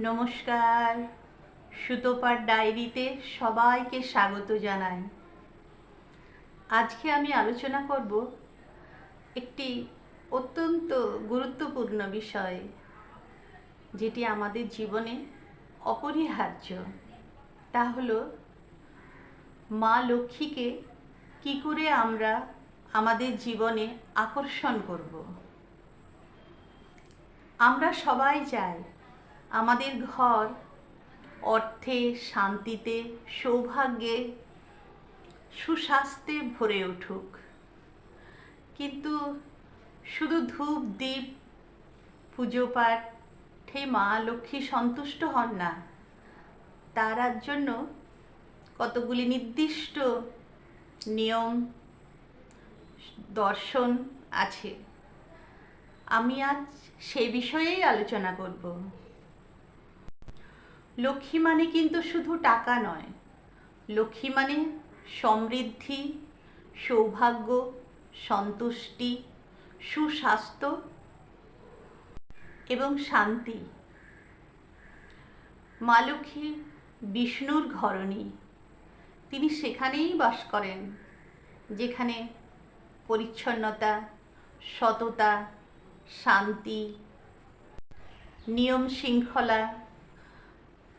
নমস্কার। সুতোপার ডায়েরিতে সবাইকে স্বাগত জানাই। আজকে আমি আলোচনা করব একটি অত্যন্ত গুরুত্বপূর্ণ বিষয়, যেটি আমাদের জীবনে অপরিহার্য। তা হলো, মা লক্ষ্মীকে কি করে আমরা আমাদের জীবনে আকর্ষণ করব? আমরা সবাই চাই আমাদের ঘর, অর্থে, শান্তিতে, সৌভাগ্যে, সুস্বাস্থ্যে ভরে উঠুক। কিন্তু শুধু ধূপ দ্বীপ পুজো পাঠে মা লক্ষ্মী সন্তুষ্ট হন না। তার জন্য কতগুলি নির্দিষ্ট নিয়ম, দর্শন আছে। আমি আজ সে বিষয়েই আলোচনা করব। লক্ষ্মী মানে কিন্তু শুধু টাকা নয়। লক্ষ্মী মানে সমৃদ্ধি, সৌভাগ্য, সন্তুষ্টি, সুস্বাস্থ্য এবং শান্তি। মা লক্ষ্মী বিষ্ণুর ঘরণী। তিনি সেখানেই বাস করেন, যেখানে পরিচ্ছন্নতা, সততা, শান্তি, নিয়ম শৃঙ্খলা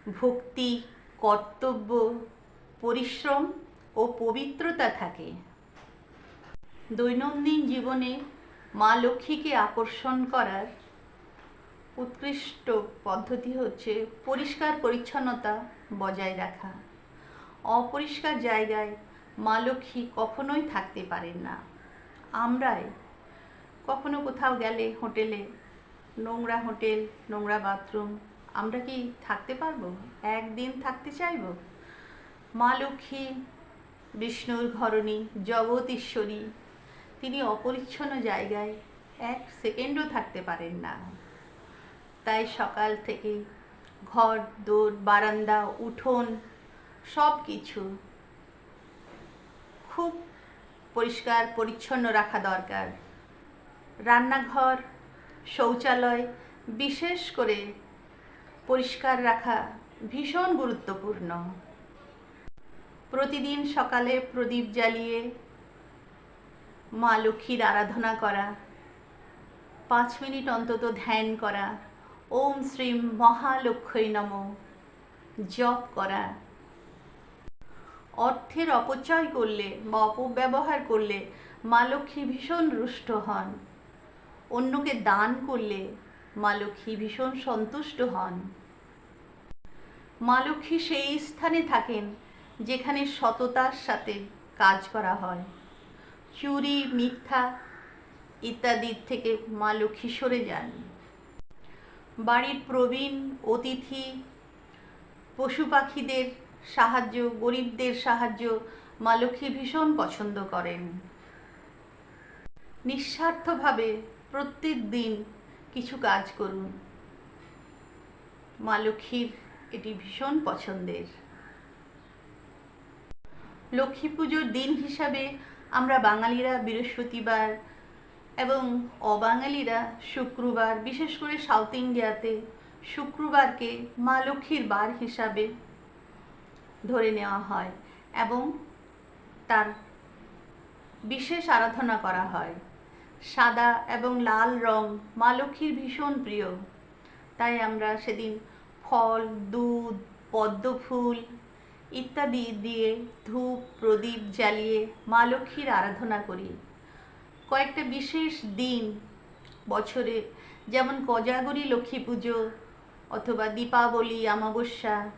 ভক্তি, কর্তব্য, পরিশ্রম ও পবিত্রতা থাকে। দৈনন্দিন জীবনে মা লক্ষ্মীকে আকর্ষণ করার উৎকৃষ্ট পদ্ধতি হচ্ছে পরিষ্কার পরিচ্ছন্নতা বজায় রাখা। অপরিষ্কার জায়গায় মা লক্ষ্মী কখনোই থাকতে পারেন না। আমরাই কখনো কোথাও গেলে হোটেলে, নোংরা হোটেল, নোংরা বাথরুম আমরা কি থাকতে পারব? একদিন থাকতে চাইব? মা লক্ষ্মী, বিষ্ণুর ঘরণী জগতীশ্বরী তিনি অপরিচ্ছন্ন জায়গায় এক সেকেন্ডও থাকতে পারেন না। তাই সকাল থেকে ঘর দৌড় বারান্দা, উঠোন সব কিছু খুব পরিষ্কার, পরিচ্ছন্ন রাখা দরকার। রান্নাঘর, শৌচালয় বিশেষ করে পরিষ্কার রাখা ভীষণ গুরুত্বপূর্ণ। প্রতিদিন সকালে প্রদীপ জ্বালিয়ে, মা লক্ষ্মীর আরাধনা করা, পাঁচ মিনিট অন্তত ধ্যান করা, ওম শ্রীম মহালক্ষ্মী নম, জপ করা। অর্থের অপচয় করলে বা অপব্যবহার করলে মা লক্ষ্মী ভীষণ রুষ্ট হন। অন্যকে দান করলে মা লক্ষ্মী ভীষণ সন্তুষ্ট হন। মা লক্ষ্মী সেই স্থানে থাকেন যেখানে সততার সাথে কাজ করা হয়। চুরি, মিথ্যা ইত্যাদির থেকে মা লক্ষ্মী সরে যান। বাড়ির প্রবীণ অতিথি, পশু পাখিদের সাহায্য, গরিবদের সাহায্য মা লক্ষ্মী ভীষণ পছন্দ করেন। নিঃস্বার্থভাবে প্রত্যেক দিন কিছু কাজ করুন। মা লক্ষ্মীর এটি ভীষণ পছন্দের। লক্ষ্মী পুজোর দিন হিসাবে আমরা বাঙালিরা বৃহস্পতিবার এবং অবাঙালিরা শুক্রবার, বিশেষ করে সাউথ ইন্ডিয়াতে শুক্রবারকে মা লক্ষ্মীর বার হিসাবে ধরে নেওয়া হয় এবং তার বিশেষ আরাধনা করা হয়। সাদা এবং লাল রং মা লক্ষ্মীর ভীষণ প্রিয়। তাই আমরা সেদিন ফল, দুধ পদ্ম ফুল ইত্যাদি দিয়ে ধূপ, প্রদীপ জ্বালিয়ে মা লক্ষ্মীর আরাধনা করি। কয়েকটা বিশেষ দিন বছরে, যেমন কজাগরী লক্ষ্মী পুজো অথবা দীপাবলি, অমাবস্যা,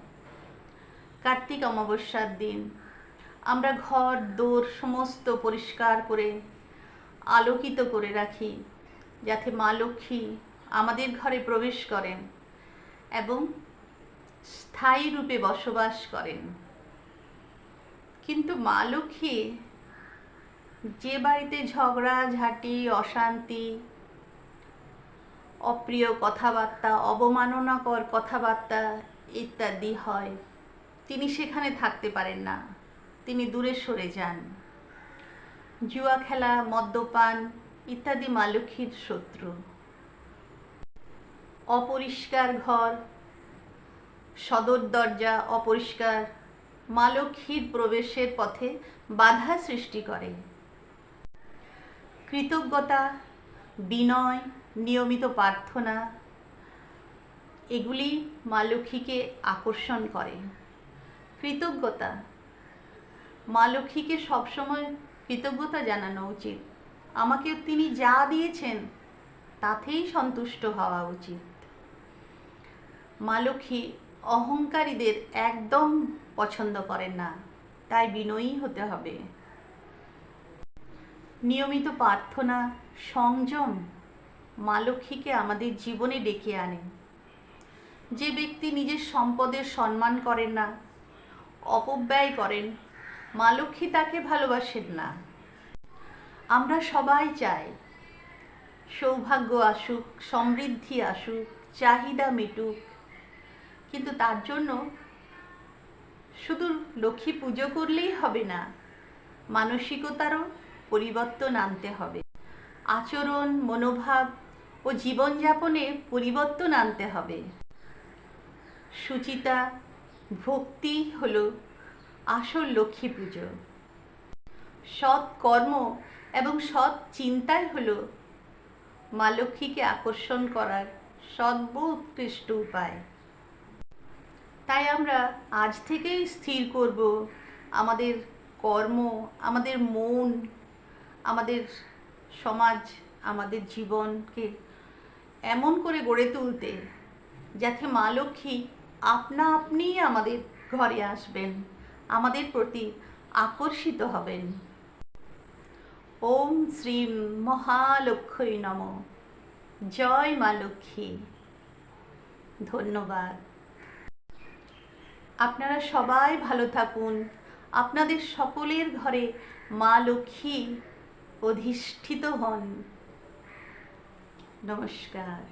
কার্তিক অমাবস্যার দিন। আমরা ঘর, দোর সমস্ত পরিষ্কার করে, আলোকিত করে রাখি, যাতে মা লক্ষ্মী আমাদের ঘরে প্রবেশ করেন। এবং স্থায়ী রূপে বসবাস করেন। কিন্তু মা লক্ষ্মী যে বাড়িতে ঝগড়া, ঝাঁটি, অশান্তি, অপ্রিয় কথাবার্তা, অবমাননাকর কথাবার্তা ইত্যাদি হয়, তিনি সেখানে থাকতে পারেন না। তিনি দূরে সরে যান। জুয়া খেলা, মদ্যপান ইত্যাদি মা লক্ষ্মীর শত্রু। অপরিষ্কার ঘর, সদর দরজা অপরিষ্কার মা লক্ষ্মীর প্রবেশের পথে বাধা সৃষ্টি করে। কৃতজ্ঞতা, বিনয়, নিয়মিত প্রার্থনা, এগুলি মা লক্ষ্মীকে আকর্ষণ করে। কৃতজ্ঞতা মা লক্ষ্মীকে সবসময় কৃতজ্ঞতা জানানো উচিত। আমাকে তিনি যা দিয়েছেন, তাতেই সন্তুষ্ট হওয়া উচিত। মা অহংকারীদের একদম পছন্দ করেন না, তাই বিনয়ী হতে হবে। নিয়মিত প্রার্থনা, সংযম মা লক্ষ্মীকে আমাদের জীবনে ডেকে আনে। যে ব্যক্তি নিজের সম্পদের সম্মান করেন না, অপব্যয় করেন মা লক্ষ্মী তাকে ভালোবাসেন না। আমরা সবাই চাই, সৌভাগ্য আসুক, সমৃদ্ধি আসুক, চাহিদা মিটুক কিন্তু তার জন্য শুধু লক্ষ্মী পুজো করলেই হবে না, মানসিকতারও পরিবর্তন আনতে হবে। আচরণ, মনোভাব ও জীবনযাপনে পরিবর্তন আনতে হবে। সুচিতা, ভক্তি হলো আসল লক্ষ্মী পুজো। সৎ কর্ম এবং সৎ চিন্তাই হল মা লক্ষ্মীকে আকর্ষণ করার সর্বোৎকৃষ্ট উপায়। তাই আমরা আজ থেকেই স্থির করব। আমাদের কর্ম, আমাদের মন, আমাদের সমাজ, আমাদের জীবনকে এমন করে গড়ে তুলতে, যাতে মা লক্ষ্মী আপনা আপনিই আমাদের ঘরে আসবেন, আমাদের প্রতি আকর্ষিত হবেন। ওম শ্রীম মহালক্ষ্মী নম। জয় মা লক্ষ্মী। ধন্যবাদ। আপনারা সবাই ভালো থাকুন। আপনাদের সকলের ঘরে মা লক্ষ্মী অধিষ্ঠিত হন। নমস্কার।